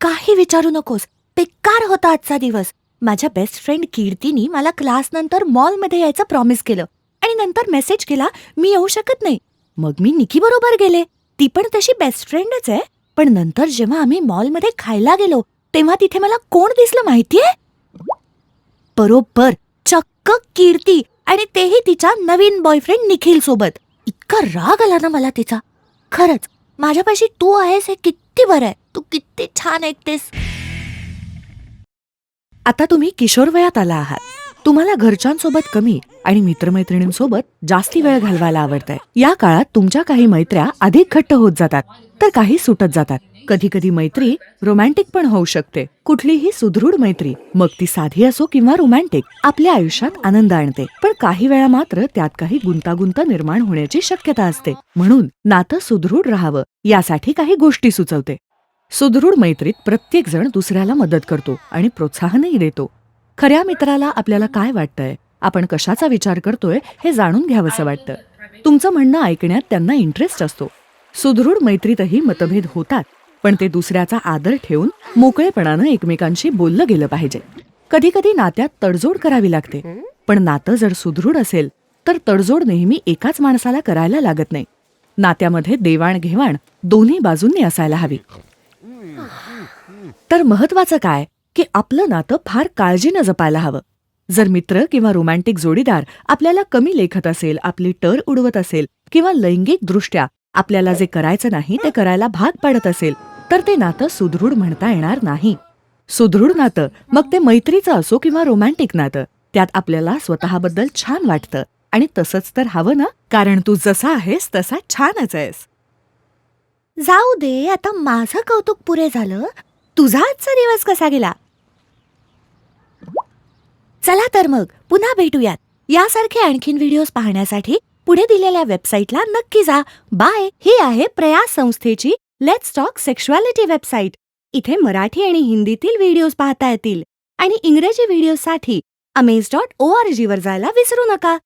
काही विचारू नकोस. बेकार होता आजचा दिवस. माझ्या बेस्ट फ्रेंड कीर्तीनी मला क्लासनंतर मॉलमध्ये यायचं प्रॉमिस केलं. आणि नंतर मेसेज केला मी येऊ शकत नाही. मग मी निकी बरोबर गेले. ती पण तशी बेस्ट फ्रेंडच आहे. पण नंतर जेव्हा आम्ही मॉलमध्ये खायला गेलो तेव्हा तिथे मला कोण दिसलं माहितीये? बरोबर. चक्क कीर्ती आणि तेही तिच्या नवीन बॉयफ्रेंड निखिल सोबत इतका राग आला ना मला तिचा. खरंच माझ्यापाशी तू आहेस हे किती बरं आहे. तू किती छान ऐकतेस. आता तुम्ही किशोरवयात आला आहात. तुम्हाला घरच्यांसोबत कमी आणि मित्रमैत्रिणींसोबत जास्ती वेळ घालवायला आवडतंय. या काळात तुमच्या काही मैत्र्या अधिक घट्ट होत जातात तर काही सुटत जातात. कधी कधी मैत्री रोमॅन्टिक पण होऊ शकते. कुठलीही सुदृढ मैत्री मग ती साधी असो किंवा रोमॅन्टिक आपल्या आयुष्यात आनंद आणते. पण काही वेळा मात्र त्यात काही गुंतागुंत निर्माण होण्याची शक्यता असते. म्हणून नातं सुदृढ राहावं यासाठी काही गोष्टी सुचवते. सुदृढ मैत्रीत प्रत्येक जण दुसऱ्याला मदत करतो आणि प्रोत्साहनही देतो. खऱ्या मित्राला आपल्याला काय वाटतंय? आपण कशाचा विचार करतोय हे जाणून घ्यावंसं वाटतं. तुमचं म्हणणं ऐकण्यात त्यांना इंटरेस्ट असतो. सुदृढ मैत्रीतही मतभेद होतात पण ते दुसऱ्याचा आदर ठेवून मोकळेपणानं एकमेकांशी बोललं गेलं पाहिजे. कधी कधी नात्यात तडजोड करावी लागते पण नातं जर सुदृढ असेल तर तडजोड नेहमी एकाच माणसाला करायला लागत नाही. नात्यामध्ये देवाणघेवाण दोन्ही बाजूंनी असायला हवी. तर महत्वाचं काय? की आपलं नातं फार काळजीनं जपायला हवं. जर मित्र किंवा रोमॅन्टिक जोडीदार आपल्याला कमी लेखत असेल आपली टर उडवत असेल किंवा लैंगिकदृष्ट्या आपल्याला जे करायचं नाही ते करायला भाग पाडत असेल तर ते नातं सुदृढ म्हणता येणार नाही. सुदृढ नातं मग ते मैत्रीचं असो किंवा रोमॅन्टिक नातं त्यात आपल्याला स्वतःबद्दल छान वाटतं. आणि तसंच तर हवं ना? कारण तू जसा आहेस तसा छानच आहेस. जाऊ दे आता माझं कौतुक पुरे झालं. तुझा आजचा दिवस कसा गेला? चला तर मग पुन्हा भेटूयात. यासारखे आणखीन व्हिडिओज पाहण्यासाठी पुढे दिलेल्या वेबसाईटला नक्की जा. बाय. ही आहे प्रयास संस्थेची लेट्स टॉक सेक्शुअलिटी वेबसाईट इथे मराठी आणि हिंदीतील व्हिडिओज पाहता येतील. आणि इंग्रजी व्हिडिओसाठी अमेज डॉट ओ आर जीवर जायला विसरू नका.